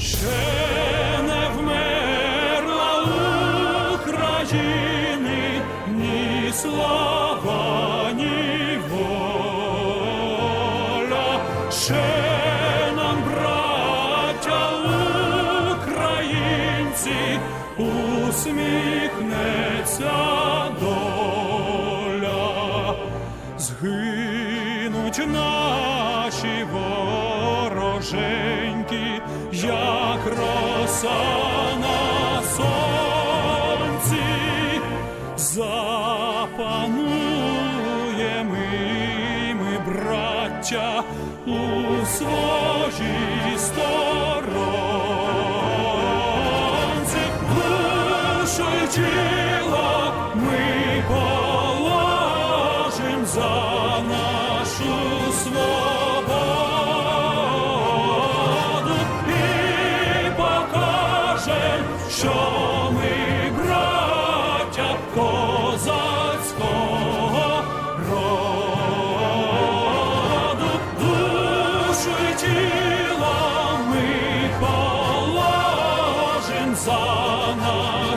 Sure. Вороженьки, як роса на сонці, запануємо ми, браття, у своїй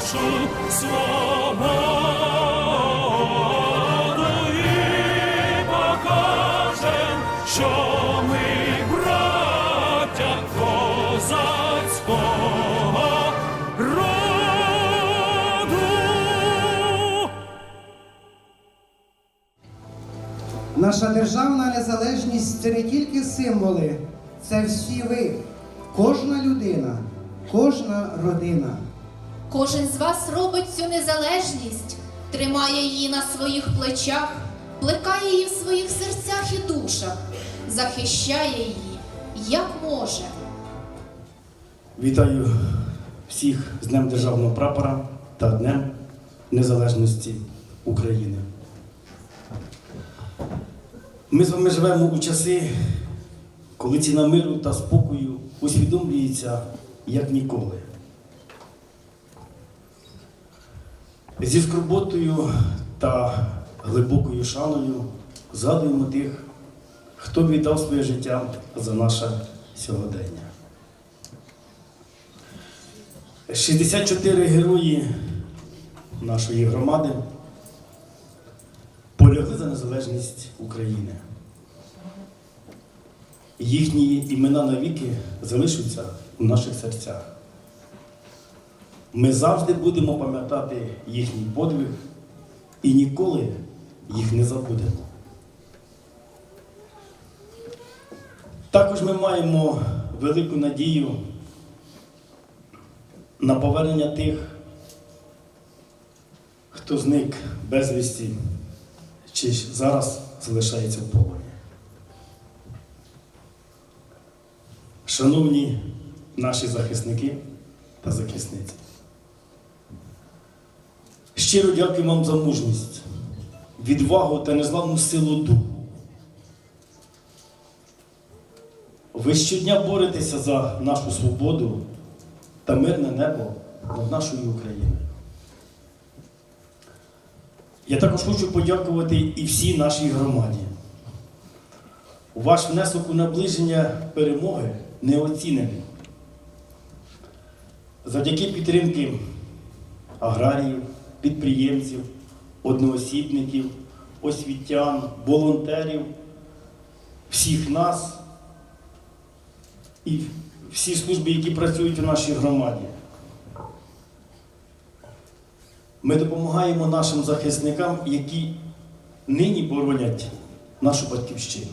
нашу свободу і що ми браття козацького роду. Наша державна незалежність це не тільки символи, це всі ви, кожна людина, кожна родина. Кожен з вас робить цю незалежність, тримає її на своїх плечах, плекає її в своїх серцях і душах, захищає її, як може. Вітаю всіх з Днем Державного прапора та Днем Незалежності України. Ми з вами живемо у часи, коли ціна миру та спокою усвідомлюється як ніколи. Зі скорботою та глибокою шаною згадуємо тих, хто віддав своє життя за наше сьогодення. 64 герої нашої громади полягли за незалежність України. Їхні імена навіки залишаться у наших серцях. Ми завжди будемо пам'ятати їхній подвиг і ніколи їх не забудемо. Також ми маємо велику надію на повернення тих, хто зник безвісті чи зараз залишається в полоні. Шановні наші захисники та захисниці, щиро дякую вам за мужність, відвагу та незламну силу духу. Ви щодня боретеся за нашу свободу та мирне небо над нашою Україною. Я також хочу подякувати і всій нашій громаді. Ваш внесок у наближення перемоги неоцінений. Завдяки підтримки аграріїв, підприємців, одноосібників, освітян, волонтерів, всіх нас і всі служби, які працюють у нашій громаді. Ми допомагаємо нашим захисникам, які нині боронять нашу батьківщину.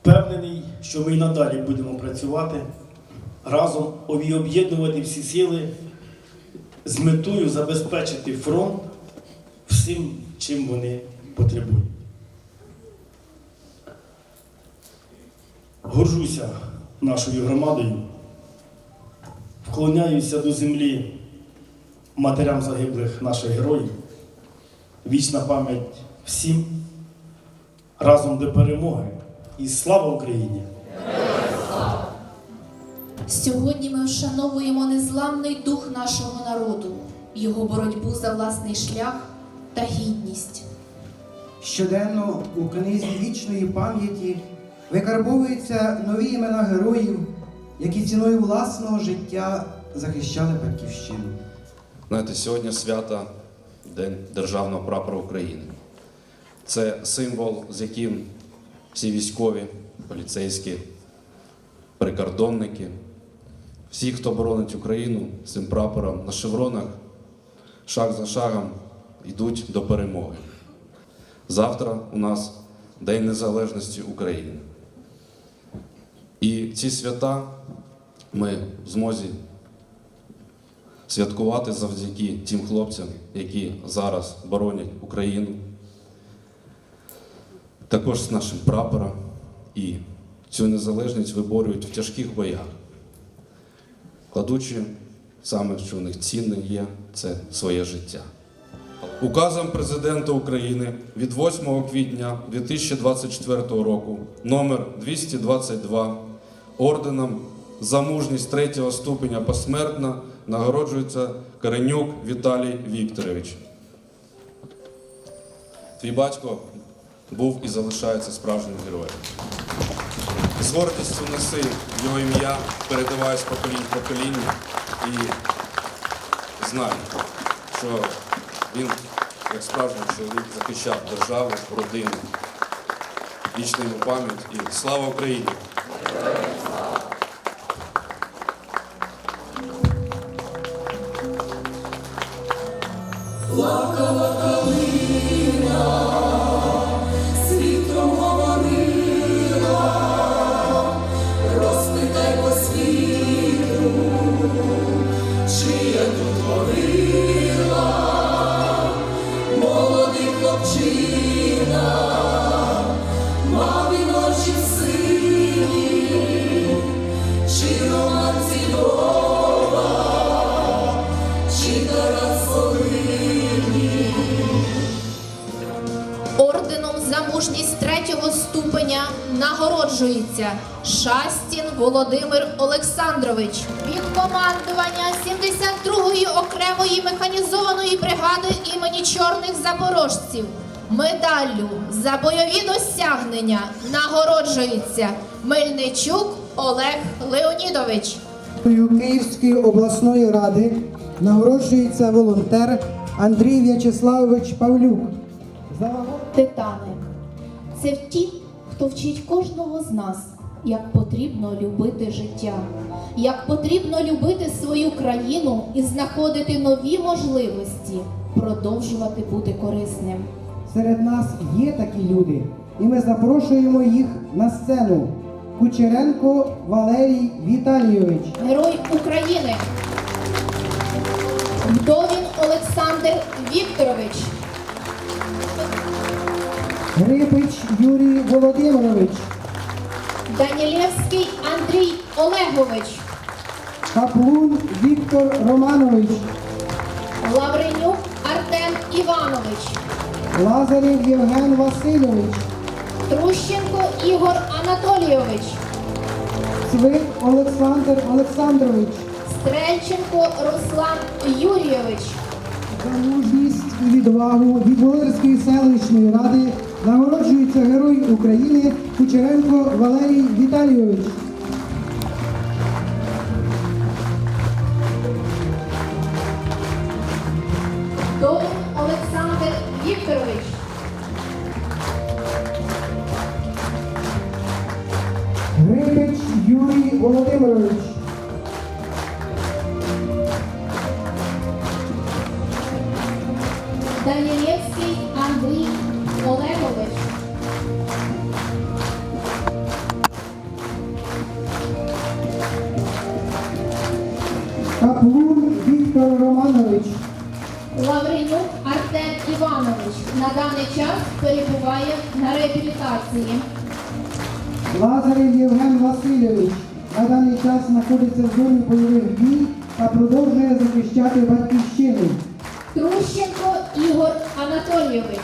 Впевнений, що ми й надалі будемо працювати разом об'єднувати всі сили з метою забезпечити фронт всім, чим вони потребують. Горжуся нашою громадою, вклоняюся до землі матерям загиблих наших героїв. Вічна пам'ять всім разом до перемоги і слава Україні! Сьогодні ми вшановуємо незламний дух нашого народу, його боротьбу за власний шлях та гідність. Щоденно у книзі вічної пам'яті викарбовуються нові імена героїв, які ціною власного життя захищали батьківщину. Знаєте, сьогодні свята День Державного прапора України. Це символ, з яким всі військові, поліцейські, прикордонники, всі, хто боронить Україну цим прапором на шевронах, шаг за шагом йдуть до перемоги. Завтра у нас День Незалежності України. І ці свята ми в змозі святкувати завдяки тим хлопцям, які зараз боронять Україну, також з нашим прапором і цю незалежність виборюють в тяжких боях, кладучи саме, що в них цінне є, це своє життя. Указом президента України від 8 квітня 2024 року номер 222 орденом за мужність третього ступеня посмертно нагороджується Коренюк Віталій Вікторович. Твій батько був і залишається справжнім героєм. З гордістю неси його ім'я, передавай з поколінь в покоління і знаю, що він, як справжній чоловік, захищав державу, родину. Вічна пам'ять і слава Україні! Нагороджується Шастін Володимир Олександрович від командування 72-ї окремої механізованої бригади імені чорних запорожців. Медаллю за бойові досягнення нагороджується Мельничук Олег Леонідович. Київської обласної ради нагороджується волонтер Андрій В'ячеславович Павлюк. За Титани це ті, хто вчить кожного з нас, як потрібно любити життя, як потрібно любити свою країну і знаходити нові можливості, продовжувати бути корисним. Серед нас є такі люди, і ми запрошуємо їх на сцену. Кучеренко Валерій Віталійович, Герой України. Вдовін Олександр Вікторович, Грипич Юрій Володимирович, Данілєвський Андрій Олегович, Каплун Віктор Романович, Лавренюк Артем Іванович, Лазарів Євген Васильович, Трущенко Ігор Анатолійович. Цвик Олександр Олександрович. Стрельченко Руслан Юрійович, За мужність і відвагу від Волинської селищної ради нагороджується Герой України Кучеренко Валерій Віталійович. Довин Олександр Вікторович, Грибич Юрій Володимирович. Реабілітації. Лазарів Євген Васильович. На даний час знаходиться в зоні бойових дій та продовжує захищати батьківщину. Трущенко Ігор Анатолійович,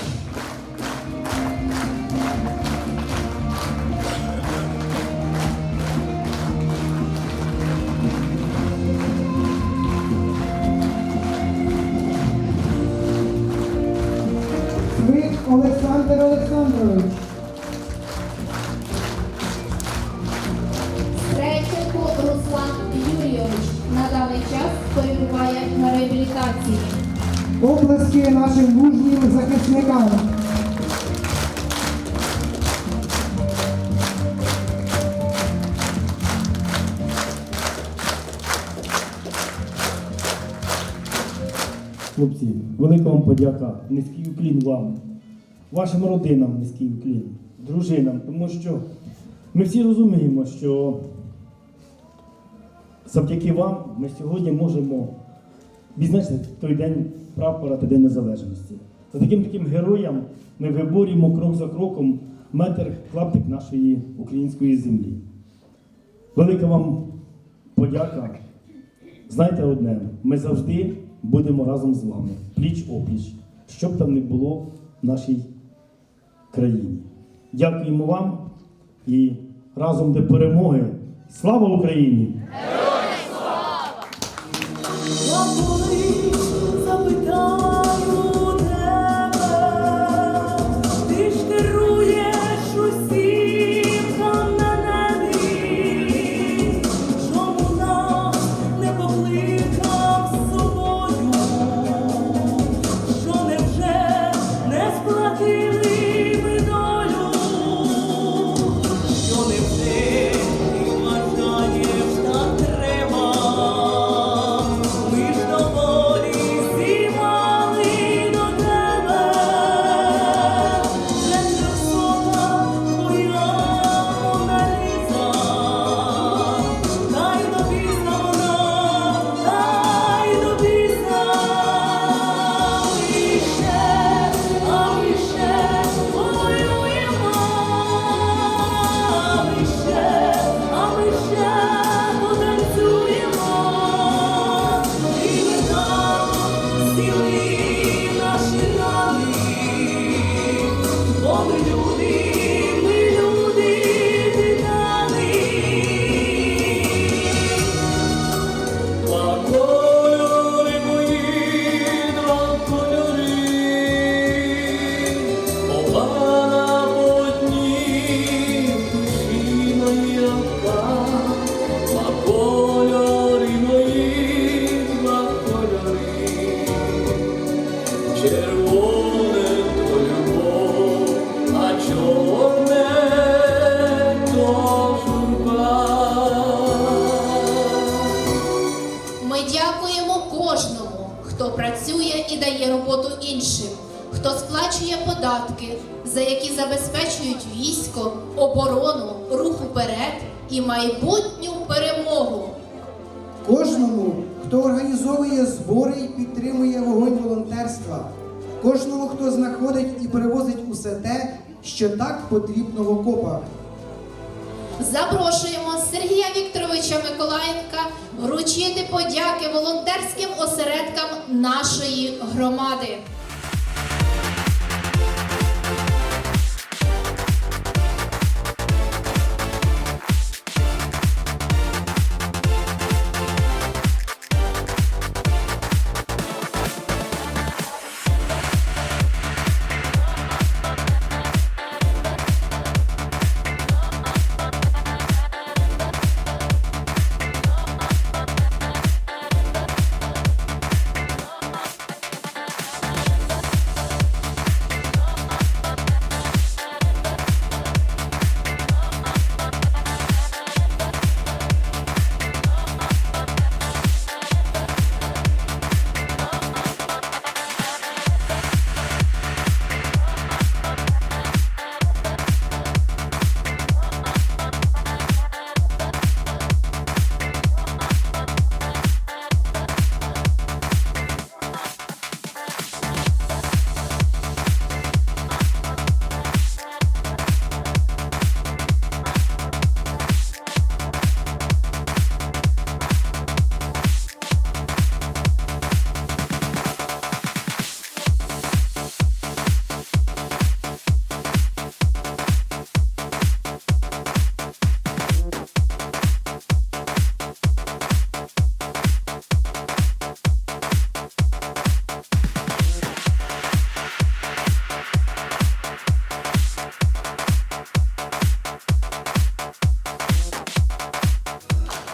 Цвик Олександр Олександрович. час перебуває на реабілітації. Оплески нашим мужнім захисникам. Хлопці, велика вам подяка, низький уклін вам, вашим родинам низький уклін, дружинам, тому що ми всі розуміємо, що завдяки вам ми сьогодні можемо відзначити той день прапора та День Незалежності. За таким таким героям ми виборюємо крок за кроком метр клаптик нашої української землі. Велика вам подяка. Знайте одне, ми завжди будемо разом з вами, пліч опліч, що б там не було в нашій країні. Дякуємо вам і разом до перемоги. Слава Україні! Що невже ти дає роботу іншим, хто сплачує податки, за які забезпечують військо, оборону, рух уперед і майбутню перемогу. Кожному, хто організовує збори і підтримує вогонь волонтерства, кожному, хто знаходить і перевозить усе те, що так потрібно в окопах. Запрошуємо Сергія Вікторовича Миколаєнка вручити подяки волонтерським осередкам нашої громади.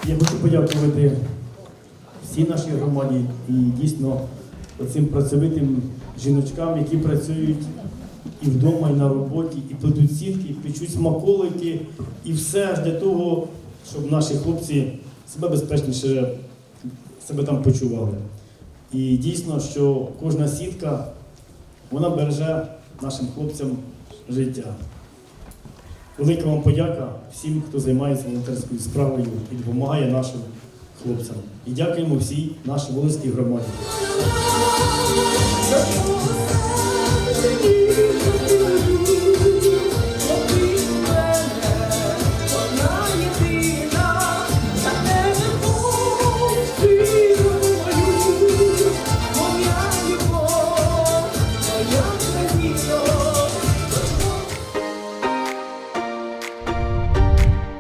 Я хочу подякувати всій нашій громаді і дійсно оцим працьовитим жіночкам, які працюють і вдома, і на роботі, і плетуть сітки, і печуть смаколики, і все ж для того, щоб наші хлопці себе безпечніше себе там почували. І дійсно, що кожна сітка вона береже нашим хлопцям життя. Велика вам подяка всім, хто займається волонтерською справою і допомагає нашим хлопцям. І дякуємо всій нашій волинській громаді.